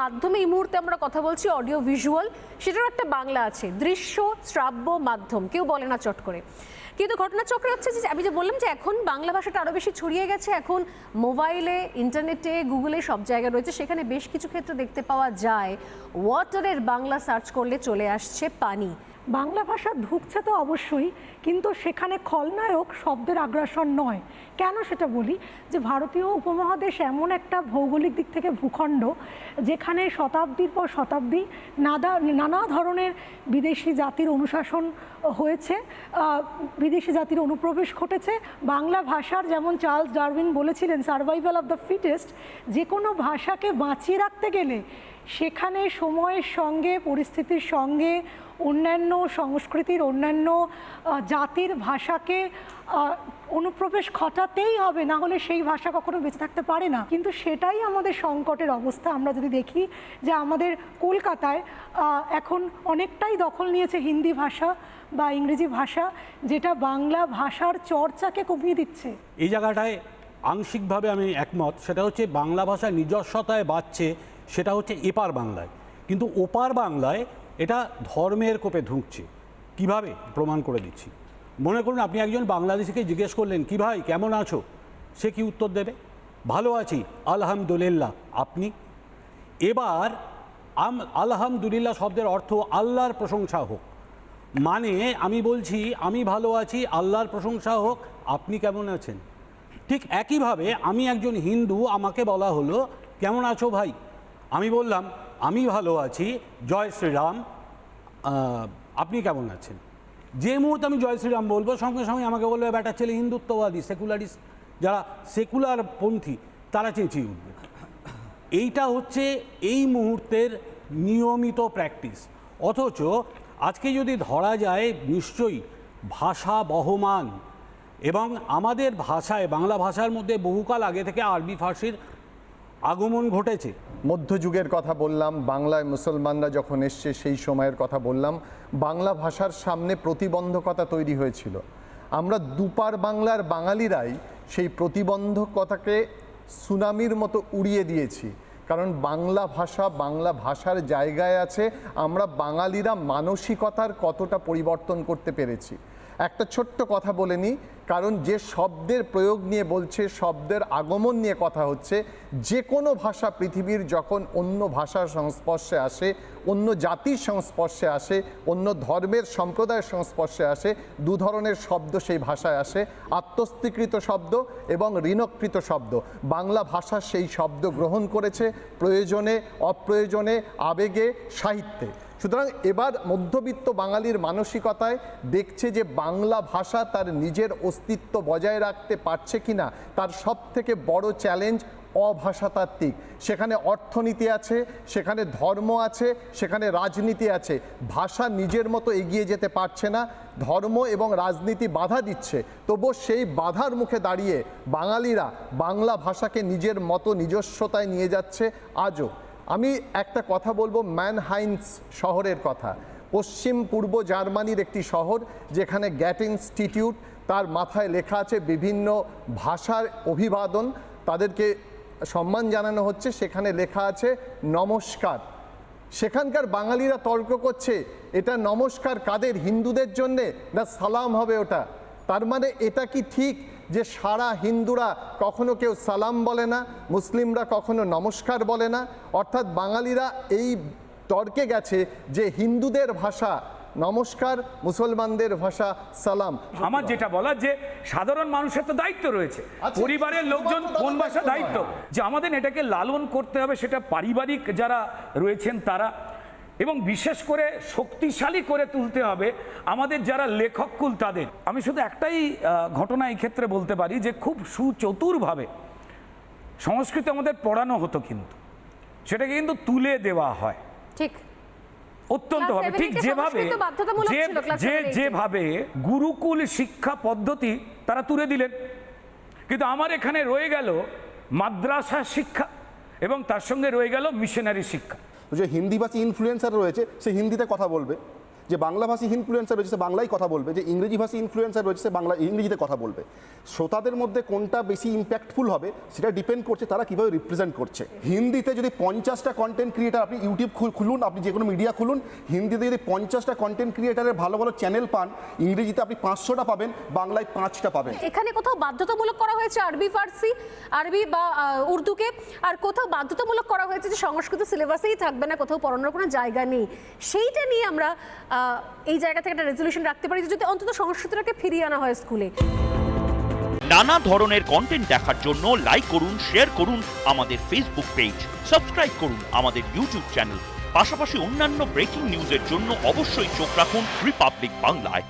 মাধ্যমে এই মুহূর্তে আমরা কথা বলছি অডিও ভিজুয়াল সেটারও একটা বাংলা আছে, দৃশ্য, শ্রাব্য, মাধ্যম, কেউ বলে না চট করে। কিন্তু ঘটনাচক্রে হচ্ছে যে, আমি যে বললাম যে এখন বাংলা ভাষাটা আরও বেশি ছড়িয়ে গেছে, এখন মোবাইলে, ইন্টারনেটে, গুগলে সব জায়গায় রয়েছে, সেখানে বেশ কিছু ক্ষেত্রে দেখতে পাওয়া যায়। ওয়াটারের বাংলা সার্চ করলে চলে আসছে পানি। বাংলা ভাষা ঢুকছে তো অবশ্যই, কিন্তু সেখানে খলনায়ক শব্দের আগ্রাসন নয়। কেন সেটা বলি? যে ভারতীয় উপমহাদেশ এমন একটা ভৌগোলিক দিক থেকে ভূখণ্ড, যেখানে শতাব্দীর পর শতাব্দী নানা নানা ধরনের বিদেশি জাতির অনুশাসন হয়েছে বিদেশি জাতির অনুপ্রবেশ ঘটেছে। বাংলা ভাষার যেমন চার্লস ডারউইন বলেছিলেন, সার্ভাইভাল অফ দ্য ফিটেস্ট যে কোনো ভাষাকে বাঁচিয়ে রাখতে গেলে সেখানে সময়ের সঙ্গে, পরিস্থিতির সঙ্গে, অন্যান্য সংস্কৃতির, অন্যান্য জাতির ভাষাকে অনুপ্রবেশ ঘটাতেই হবে। না হলে সেই ভাষা কখনো বেঁচে থাকতে পারে না। কিন্তু সেটাই আমাদের সংকটের অবস্থা। আমরা যদি দেখি যে আমাদের কলকাতায় এখন অনেকটাই দখল নিয়েছে হিন্দি ভাষা বা ইংরেজি ভাষা, যেটা বাংলা ভাষার চর্চাকে কমিয়ে দিচ্ছে। এই জায়গাটায় আংশিকভাবে আমি একমত। সেটা হচ্ছে বাংলা ভাষা নিজস্বতায় বাড়ছে। সেটা হচ্ছে এপার বাংলায়। কিন্তু ওপার বাংলায় এটা ধর্মের কোপে ঢুকছে। কীভাবে? প্রমাণ করে দিচ্ছি। মনে করুন আপনি একজন বাংলাদেশিকে জিজ্ঞেস করলেন, কি ভাই, কেমন আছো? সে কি উত্তর দেবে? ভালো আছি, আলহামদুলিল্লাহ। আপনি? এবার আম, আলহামদুলিল্লাহ শব্দের অর্থ আল্লাহর প্রশংসা হোক। মানে আমি বলছি, আমি ভালো আছি, আল্লাহর প্রশংসা হোক। আপনি কেমন আছেন? ঠিক একইভাবে আমি একজন হিন্দু, আমাকে বলা হলো, কেমন আছো ভাই? আমি বললাম, আমি ভালো আছি, জয় শ্রীরাম। আপনি কেমন আছেন? যে মুহূর্তে আমি জয় শ্রীরাম বলব, সঙ্গে সঙ্গে আমাকে বলবে, ব্যাটা, ছেলে হিন্দুত্ববাদী সেকুলারিস্ট যারা সেকুলার পন্থী, তারা চেঁচিয়ে উঠবে। এইটা হচ্ছে এই মুহূর্তের নিয়মিত প্র্যাকটিস অথচ আজকে যদি ধরা যায়, নিশ্চয়ই ভাষা বহমান। এবং আমাদের ভাষায়, বাংলা ভাষার মধ্যে বহুকাল আগে থেকে আরবি, ফার্সির আগমন ঘটেছে। মধ্যযুগের কথা বললাম, বাংলায় মুসলমানরা যখন এসছে সেই সময়ের কথা বললাম, বাংলা ভাষার সামনে প্রতিবন্ধকতা তৈরি হয়েছিল। আমরা দুপার বাংলার বাঙালিরাই সেই প্রতিবন্ধকতাকে সুনামির মতো উড়িয়ে দিয়েছি। কারণ বাংলা ভাষা বাংলা ভাষার জায়গায় আছে, আমরা বাঙালিরা মানসিকতার কতটা পরিবর্তন করতে পেরেছি। একটা ছোট্ট কথা বলে নিই, কারণ যে শব্দের প্রয়োগ নিয়ে বলছে, শব্দের আগমন নিয়ে কথা হচ্ছে, যে কোনো ভাষা পৃথিবীর যখন অন্য ভাষার সংস্পর্শে আসে, অন্য জাতির সংস্পর্শে আসে, অন্য ধর্মের সম্প্রদায়ের সংস্পর্শে আসে, দু ধরনের শব্দ সেই ভাষায় আসে, আত্মস্থীকৃত শব্দ এবং ঋণকৃত শব্দ। বাংলা ভাষা সেই শব্দ গ্রহণ করেছে প্রয়োজনে, অপ্রয়োজনে, আবেগে, সাহিত্যে। সুতরাং এবার মধ্যবিত্ত বাঙালির মানসিকতায় দেখছে যে বাংলা ভাষা তার নিজের অস্তিত্ব বজায় রাখতে পারছে কিনা, তার সব থেকে বড় চ্যালেঞ্জ অভাষাতাত্ত্বিক। সেখানে অর্থনীতি আছে, সেখানে ধর্ম আছে, সেখানে রাজনীতি আছে। ভাষা নিজের মতো এগিয়ে যেতে পারছে না, ধর্ম এবং রাজনীতি বাধা দিচ্ছে। তবু সেই বাধার মুখে দাঁড়িয়ে বাঙালিরা বাংলা ভাষাকে নিজের মতো নিজস্বতায় নিয়ে যাচ্ছে আজও। আমি একটা কথা বলব, ম্যানহাইন্স শহরের কথা। পশ্চিম পূর্ব জার্মানির একটি শহর, যেখানে গ্যাট ইনস্টিটিউট, তার মাথায় লেখা আছে বিভিন্ন ভাষার অভিবাদন। তাদেরকে সম্মান জানানো হচ্ছে, সেখানে লেখা আছে, নমস্কার। সেখানকার বাঙালিরা তর্ক করছে, এটা নমস্কার কাদের? হিন্দুদের জন্যে না সালাম হবে ওটা? তার মানে এটা কি ঠিক যে সারা হিন্দুরা কখনো কেউ সালাম বলে না, মুসলিমরা কখনো নমস্কার বলে না? অর্থাৎ বাঙালিরা এই তর্কে গেছে যে হিন্দুদের ভাষা নমস্কার মুসলমানদের ভাষা সালাম। আমার যেটা বলার যে সাধারণ মানুষের তো দায়িত্ব রয়েছে। আচ্ছা, পরিবারের লোকজন কোন ভাষা দায়িত্ব? দায়িত্ব যে আমাদের এটাকে লালন করতে হবে সেটা পারিবারিক যারা রয়েছেন তারা। এবং বিশেষ করে শক্তিশালী করে তুলতে হবে আমাদের যারা লেখককুল তাদের। আমি শুধু একটাই ঘটনা এই ক্ষেত্রে বলতে পারি যে খুব সুচতুরভাবে সংস্কৃত আমাদের পড়ানো হতো কিন্তু। সেটাকে কিন্তু তুলে দেওয়া হয়। ঠিক। অত্যন্ত ভাবে। ঠিক যেভাবে যে। যেভাবে গুরুকুল শিক্ষা পদ্ধতি তারা তুলে দিলেন। কিন্তু আমার এখানে রয়ে গেল মাদ্রাসা শিক্ষা এবং তার সঙ্গে রয়ে গেল মিশনারি শিক্ষা। যে হিন্দিভাষী ইনফ্লুয়েন্সার রয়েছে সে হিন্দিতে কথা বলবে। যে বাংলাভাষী ইনফ্লুয়েন্সার রয়েছে বাংলায় কথা বলবে। যে ইংরেজি ভাষী ইনফ্লুয়েন্সার রয়েছে বাংলা, ইংরেজিতে কথা বলবে। শ্রোতাদের মধ্যে কোনটা বেশি ইম্প্যাক্টফুল হবে, সেটা ডিপেন্ড করছে তারা কীভাবে রিপ্রেজেন্ট করছে। হিন্দিতে যদি পঞ্চাশটা কন্টেন্ট ক্রিয়েটার আপনি ইউটিউব খুলুন, আপনি যে কোনো মিডিয়া খুলুন, হিন্দিতে যদি পঞ্চাশটা কন্টেন্ট ক্রিয়েটারের ভালো ভালো চ্যানেল পান, ইংরেজিতে আপনি পাঁচশোটা পাবেন, বাংলায় পাঁচটা পাবেন। এখানে কোথাও বাধ্যতামূলক করা হয়েছে আরবি, ফার্সি, আরবি বা উর্দুকে, আর কোথাও বাধ্যতামূলক করা হয়েছে যে সংস্কৃত সিলেবাসেই থাকবে না, কোথাও পড়ানোর কোনো জায়গা নেই। সেইটা নিয়ে আমরা এই জায়গা থেকে একটা রেজলিউশন রাখতে পারি যদি অন্তত সংস্কৃতটাকে ফিরিয়ে আনা হয় স্কুলে। নানা ধরনের কন্টেন্ট দেখার জন্য লাইক করুন শেয়ার করুন আমাদের ফেসবুক পেজ সাবস্ক্রাইব করুন আমাদের ইউটিউব চ্যানেল পাশাপাশি অন্যান্য ব্রেকিং নিউজের জন্য অবশ্যই চোখ রাখুন রিপাবলিক বাংলায়